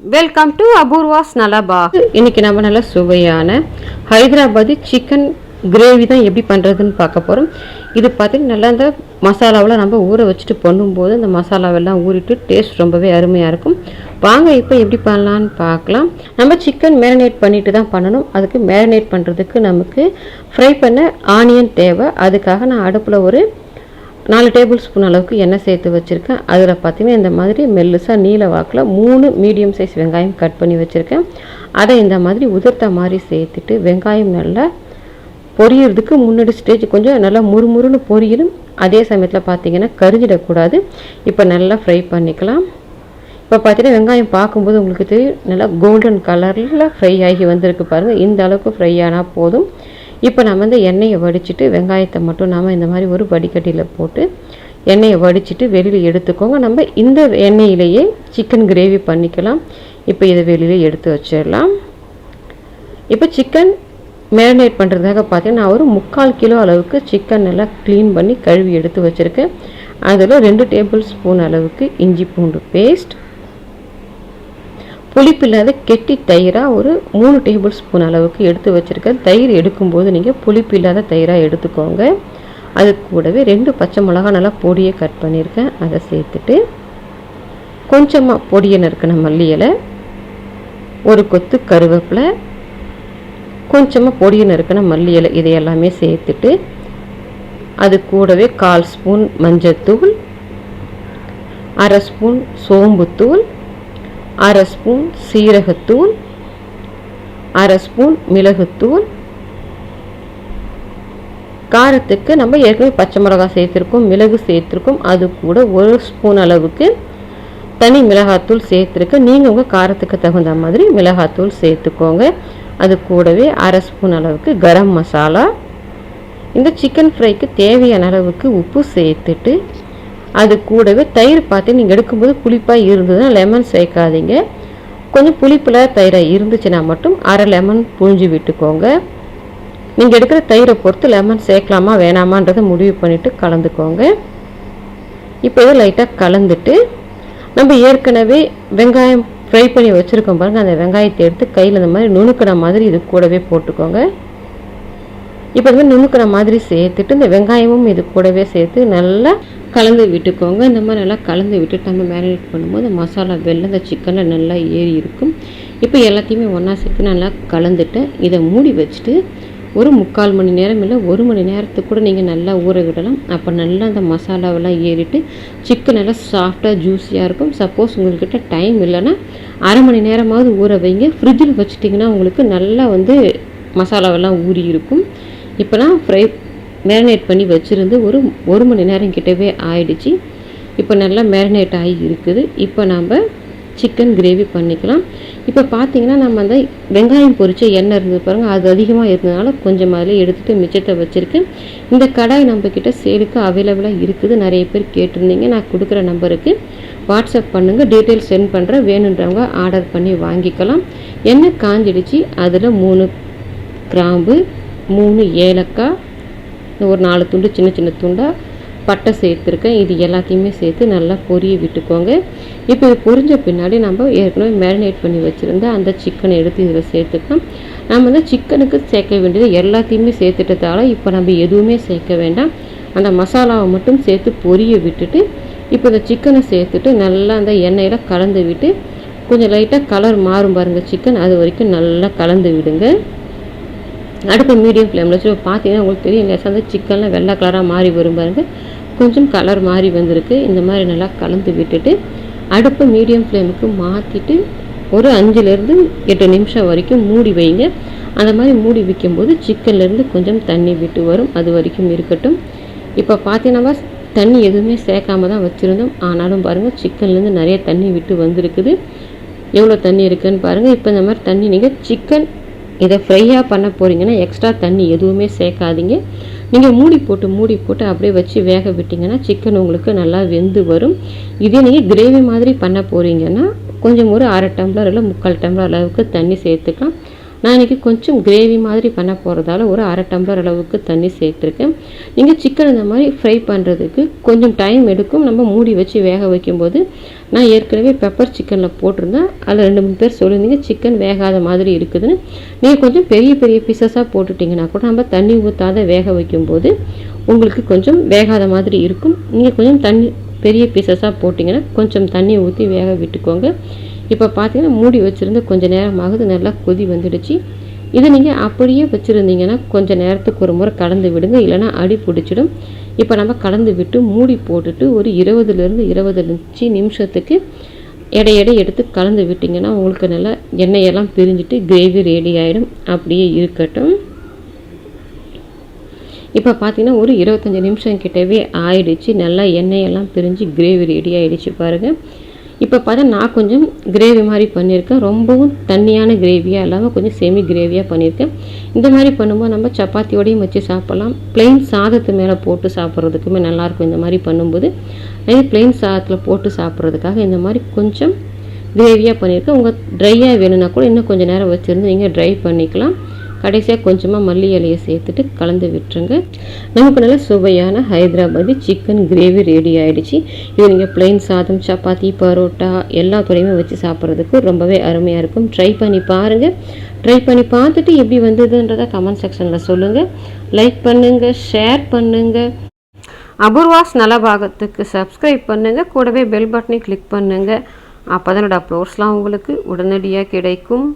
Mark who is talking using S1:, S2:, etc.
S1: Welcome to Apoorva's நலபா இன்னைக்கு நம்ம நல்ல சுவையான ஹைதராபாதி சிக்கன் கிரேவி தான் எப்படி பண்ணுறதுன்னு பார்க்க போகிறோம் இது பார்த்தீங்கன்னா நல்லா இந்த மசாலாவெலாம் நம்ம ஊற வச்சுட்டு பண்ணும்போது இந்த மசாலாவெல்லாம் ஊறிட்டு டேஸ்ட் ரொம்பவே அருமையாக இருக்கும். வாங்க இப்போ எப்படி பண்ணலான்னு பார்க்கலாம். நம்ம சிக்கன் மேரினேட் பண்ணிட்டு தான் பண்ணணும். அதுக்கு மேரினேட் பண்ணுறதுக்கு நமக்கு ஃப்ரை பண்ண ஆனியன் தேவை. அதுக்காக நான் அடுப்பில் ஒரு நாலு டேபிள் ஸ்பூன் அளவுக்கு எண்ணெய் சேர்த்து வச்சுருக்கேன். அதில் பார்த்தீங்கன்னா இந்த மாதிரி மெல்லுசாக நீல வாக்கில் மூணு மீடியம் சைஸ் வெங்காயம் கட் பண்ணி வச்சுருக்கேன். அதை இந்த மாதிரி உதிர்த்த மாதிரி சேர்த்துட்டு வெங்காயம் நல்லா பொரியறதுக்கு முன்னாடி ஸ்டேஜ் கொஞ்சம் நல்லா முறுமுறுன்னு பொரியணும். அதே சமயத்தில் பார்த்தீங்கன்னா கரிஞ்சிடக்கூடாது. இப்போ நல்லா ஃப்ரை பண்ணிக்கலாம். இப்போ பார்த்தீங்கன்னா வெங்காயம் பார்க்கும்போது உங்களுக்கு தெரியும் நல்லா கோல்டன் கலரில் ஃப்ரை ஆகி வந்திருக்கு பாருங்கள் இந்த அளவுக்கு ஃப்ரை ஆனால் போதும். இப்போ நம்ம வந்து எண்ணெயை வடிச்சிட்டு வெங்காயத்தை மட்டும் நாம் இந்த மாதிரி ஒரு வடிகட்டியில் போட்டு எண்ணெயை வடிச்சிட்டு வெளியில் எடுத்துக்கோங்க. நம்ம இந்த எண்ணெயிலேயே சிக்கன் கிரேவி பண்ணிக்கலாம். இப்போ இதை வெளியில் எடுத்து வச்சிடலாம். இப்போ சிக்கன் மேரினேட் பண்ணுறதுக்காக பார்த்தீங்கன்னா நான் ஒரு முக்கால் கிலோ அளவுக்கு சிக்கன் நல்லா க்ளீன் பண்ணி கழுவி எடுத்து வச்சுருக்கேன். அதில் ரெண்டு டேபிள் ஸ்பூன் அளவுக்கு இஞ்சி பூண்டு பேஸ்ட் புளிப்பில்லாத கெட்டி தயிராக ஒரு மூணு டேபிள் ஸ்பூன் அளவுக்கு எடுத்து வச்சுருக்கேன். தயிர் எடுக்கும்போது நீங்கள் புளிப்பு இல்லாத தயிராக எடுத்துக்கோங்க. அது கூடவே ரெண்டு பச்சை மிளகா நல்லா பொடியை கட் பண்ணியிருக்கேன். அதை சேர்த்துட்டு கொஞ்சமாக பொடியை நறுக்கின மல்லி இலை ஒரு கொத்து கருவேப்பிலை கொஞ்சமாக பொடியை நறுக்கின மல்லி இலை இதை எல்லாமே சேர்த்துட்டு அது கூடவே கால் ஸ்பூன் மஞ்சத்தூள் அரை ஸ்பூன் சோம்புத்தூள் அரை ஸ்பூன் சீரகத்தூள் அரை ஸ்பூன் மிளகுத்தூள். காரத்துக்கு நம்ம ஏற்கனவே பச்சை மிளகாய் சேர்த்துருக்கோம் மிளகு சேர்த்துருக்கோம். அது கூட ஒரு ஸ்பூன் அளவுக்கு தனி மிளகாத்தூள் சேர்த்துருக்கேன் நீங்கள் உங்கள் காரத்துக்கு தகுந்த மாதிரி மிளகாத்தூள் சேர்த்துக்கோங்க. அது கூடவே அரை ஸ்பூன் அளவுக்கு கரம் மசாலா. இந்த சிக்கன் ஃப்ரைக்கு தேவையான அளவுக்கு உப்பு சேர்த்துட்டு அது கூடவே தயிர் பார்த்து நீங்கள் எடுக்கும்போது புளிப்பாக இருந்ததுன்னா லெமன் சேர்க்காதீங்க. கொஞ்சம் புளிப்பில் தயிராக இருந்துச்சுன்னா மட்டும் அரை லெமன் புழிஞ்சு விட்டுக்கோங்க. நீங்கள் எடுக்கிற தயிரை பொறுத்து லெமன் சேர்க்கலாமா வேணாமான்றதை முடிவு பண்ணிவிட்டு கலந்துக்கோங்க. இப்போ இதை லைட்டாக கலந்துட்டு நம்ம ஏற்கனவே வெங்காயம் ஃப்ரை பண்ணி வச்சுருக்கோம் பாருங்கள் அந்த வெங்காயத்தை எடுத்து கையில் இந்த மாதிரி நுணுக்கிற மாதிரி இது கூடவே போட்டுக்கோங்க. இப்போ இந்த மாதிரி நுணுக்கிற மாதிரி சேர்த்துட்டு இந்த வெங்காயமும் இது கூடவே சேர்த்து நல்லா கலந்து விட்டுக்கோங்க. இந்த மாதிரி நல்லா கலந்து விட்டுட்டு நம்ம மேரினேட் பண்ணும்போது மசாலா வெள்ளம் இந்த சிக்கனில் நல்லா ஏறி இருக்கும். இப்போ எல்லாத்தையுமே ஒன்றா சேர்த்து நல்லா கலந்துட்டு இதை மூடி வச்சுட்டு ஒரு முக்கால் மணி நேரம் இல்லை ஒரு மணி நேரத்துக்கு கூட நீங்கள் நல்லா ஊற விடலாம். அப்போ நல்லா அந்த மசாலாவெல்லாம் ஏறிட்டு சிக்கன் நல்லா சாஃப்டாக ஜூஸியாக இருக்கும். சப்போஸ் உங்கள்கிட்ட டைம் இல்லைன்னா அரை மணி நேரமாவது ஊற வைங்க. ஃப்ரிட்ஜில் வச்சுட்டிங்கன்னா உங்களுக்கு நல்லா வந்து மசாலாவெல்லாம் ஊறி இருக்கும். இப்போ நான் ஃப்ரை மேரினேட் பண்ணி வச்சுருந்து ஒரு ஒரு மணி நேரம் கிட்டவே ஆயிடுச்சு. இப்போ நல்லா மேரினேட் ஆகி இருக்குது. இப்போ நம்ம சிக்கன் கிரேவி பண்ணிக்கலாம். இப்போ பார்த்தீங்கன்னா நம்ம அந்த வெங்காயம் பொரிச்ச எண்ணெய் இருந்தது பாருங்கள் அது அதிகமாக இருந்ததுனால கொஞ்சம் அதில் எடுத்துகிட்டு மிச்சத்தை வச்சுருக்கேன். இந்த கடாய் நம்மக்கிட்ட சேலுக்கு அவைலபிளாக இருக்குது. நிறைய பேர் கேட்டிருந்தீங்க. நான் கொடுக்குற நம்பருக்கு வாட்ஸ்அப் பண்ணுங்கள் டீட்டெயில்ஸ் சென்ட் பண்ணுறேன் வேணுன்றவங்க ஆர்டர் பண்ணி வாங்கிக்கலாம். எண்ணெய் காஞ்சிடுச்சு. அதில் மூணு கிராம்பு மூணு ஏலக்காய் ஒரு நாலு துண்டு சின்ன சின்ன துண்டாக பட்டை சேர்த்துருக்கேன். இது எல்லாத்தையுமே சேர்த்து நல்லா பொரிய விட்டுக்கோங்க. இப்போ இது பொரிஞ்ச பின்னாடி நம்ம ஏற்கனவே மேரினேட் பண்ணி வச்சுருந்தா அந்த சிக்கனை எடுத்து இதில் சேர்த்துக்கலாம். நம்ம வந்து சிக்கனுக்கு சேர்க்க வேண்டியது எல்லாத்தையுமே சேர்த்துட்டதால இப்போ நம்ம எதுவுமே சேர்க்க வேண்டாம். அந்த மசாலாவை மட்டும் சேர்த்து பொரிய விட்டுட்டு இப்போ இந்த சிக்கனை சேர்த்துட்டு நல்லா அந்த எண்ணெயில் கலந்து விட்டு கொஞ்சம் லைட்டாக கலர் மாறும் பாருங்கள் சிக்கன் அது வரைக்கும் நல்லா கலந்து விடுங்க. அடுப்பு மீடியம் ஃப்ளேமில் வச்சு பார்த்தீங்கன்னா உங்களுக்கு தெரியும் லேசாக சிக்கன்லாம் வெள்ளை கலராக மாறி வரும் பாருங்கள் கொஞ்சம் கலர் மாறி வந்திருக்கு. இந்த மாதிரி நல்லா கலந்து விட்டுட்டு அடுப்பு மீடியம் ஃப்ளேமுக்கு மாற்றிட்டு ஒரு அஞ்சுலேருந்து எட்டு நிமிஷம் வரைக்கும் மூடி வைங்க. அந்த மாதிரி மூடி வைக்கும்போது சிக்கன்லேருந்து கொஞ்சம் தண்ணி விட்டு வரும். அது வரைக்கும் இருக்கட்டும். இப்போ பார்த்தீங்கன்னா தண்ணி எதுவுமே சேர்க்காம தான் வச்சுருந்தோம். ஆனாலும் பாருங்கள் சிக்கன்லேருந்து நிறைய தண்ணி விட்டு வந்திருக்குது. எவ்வளோ தண்ணி இருக்குன்னு பாருங்கள் இப்போ இந்த மாதிரி தண்ணி நீங்கள் சிக்கன் இதை ஃப்ரையாக பண்ண போகிறீங்கன்னா எக்ஸ்ட்ரா தண்ணி எதுவுமே சேர்க்காதீங்க. நீங்கள் மூடி போட்டு மூடி போட்டு அப்படியே வச்சு வேக விட்டிங்கன்னா சிக்கன் உங்களுக்கு நல்லா வெந்து வரும். இதே நீங்கள் கிரேவி மாதிரி பண்ண போகிறீங்கன்னா கொஞ்சம் ஒரு அரை டம்ளர் இல்லை முக்கால் டம்ளர் அளவுக்கு தண்ணி சேர்த்துக்கலாம். நான் இன்றைக்கி கொஞ்சம் கிரேவி மாதிரி பண்ண போகிறதால ஒரு அரை டம்ளர் அளவுக்கு தண்ணி சேர்த்துருக்கேன். நீங்கள் சிக்கன் இந்த மாதிரி ஃப்ரை பண்ணுறதுக்கு கொஞ்சம் டைம் எடுக்கும். நம்ம மூடி வச்சு வேக வைக்கும்போது நான் ஏற்கனவே பெப்பர் சிக்கனில் போட்டிருந்தேன். அதில் ரெண்டு மூணு பேர் சொல்லியிருந்தீங்க சிக்கன் வேகாத மாதிரி இருக்குதுன்னு. நீங்கள் கொஞ்சம் பெரிய பெரிய பீசஸாக போட்டுட்டிங்கன்னா கூட நம்ம தண்ணி ஊற்றாத வேக வைக்கும்போது உங்களுக்கு கொஞ்சம் வேகாத மாதிரி இருக்கும். நீங்கள் கொஞ்சம் தண்ணி பெரிய பீசஸாக போட்டிங்கன்னா கொஞ்சம் தண்ணி ஊற்றி வேக விட்டுக்கோங்க. இப்போ பார்த்தீங்கன்னா மூடி வச்சுருந்து கொஞ்சம் நேரம் ஆகுது நல்லா கொதி வந்துடுச்சு. இதை நீங்கள் அப்படியே வச்சுருந்தீங்கன்னா கொஞ்சம் நேரத்துக்கு ஒரு முறை கலந்து விடுங்க இல்லைனா அடி பிடிச்சிடும். இப்போ நம்ம கலந்து விட்டு மூடி போட்டுட்டு ஒரு இருபதுலேருந்து இருபத்தஞ்சி நிமிஷத்துக்கு எடை எடுத்து கலந்து விட்டிங்கன்னா உங்களுக்கு நல்லா எண்ணெயெல்லாம் பிரிஞ்சுட்டு கிரேவி ரெடி ஆகிடும் அப்படியே இருக்கட்டும். இப்போ பார்த்தீங்கன்னா ஒரு இருபத்தஞ்சி நிமிஷம் கிட்டவே ஆயிடுச்சு. நல்லா எண்ணெயெல்லாம் பிரிஞ்சு கிரேவி ரெடி ஆகிடுச்சு பாருங்கள் இப்போ பார்த்தா நான் கொஞ்சம் கிரேவி மாதிரி பண்ணியிருக்கேன். ரொம்பவும் தண்ணியான கிரேவியாக இல்லாமல் கொஞ்சம் செமி கிரேவியாக பண்ணியிருக்கேன். இந்த மாதிரி பண்ணும்போது நம்ம சப்பாத்தியோடையும் வச்சு சாப்பிட்லாம். பிளெயின் சாதத்து மேலே போட்டு சாப்பிட்றதுக்குமே நல்லாயிருக்கும் இந்த மாதிரி பண்ணும்போது. அதே பிளெயின் சாதத்தில் போட்டு சாப்பிட்றதுக்காக இந்த மாதிரி கொஞ்சம் கிரேவியாக பண்ணியிருக்கேன். உங்கள் ட்ரையாக வேணும்னா கூட இன்னும் கொஞ்சம் நேரம் வச்சுருந்து நீங்கள் ட்ரை பண்ணிக்கலாம். கடைசியாக கொஞ்சமாக மல்லி இலையை சேர்த்துட்டு கலந்து விட்டுருங்க. நமக்கு நல்ல சுவையான ஹைதராபாதி சிக்கன் கிரேவி ரெடி ஆகிடுச்சு இது நீங்கள் பிளெயின் சாதம் சப்பாத்தி பரோட்டா எல்லாத்தோடையுமே வச்சு சாப்பிட்றதுக்கு ரொம்பவே அருமையாக இருக்கும். ட்ரை பண்ணி பாருங்கள் ட்ரை பண்ணி பார்த்துட்டு எப்படி வந்ததுன்றதை கமெண்ட் செக்ஷனில் சொல்லுங்கள் லைக் பண்ணுங்கள் ஷேர் பண்ணுங்கள் அபூர்வாஸ் நலபாகத்துக்கு சப்ஸ்கிரைப் பண்ணுங்கள் கூடவே பெல் பட்டனை கிளிக் பண்ணுங்கள் அப்போ தான் என்னோடய அப்லோட்ஸ்லாம் உங்களுக்கு உடனடியாக கிடைக்கும்.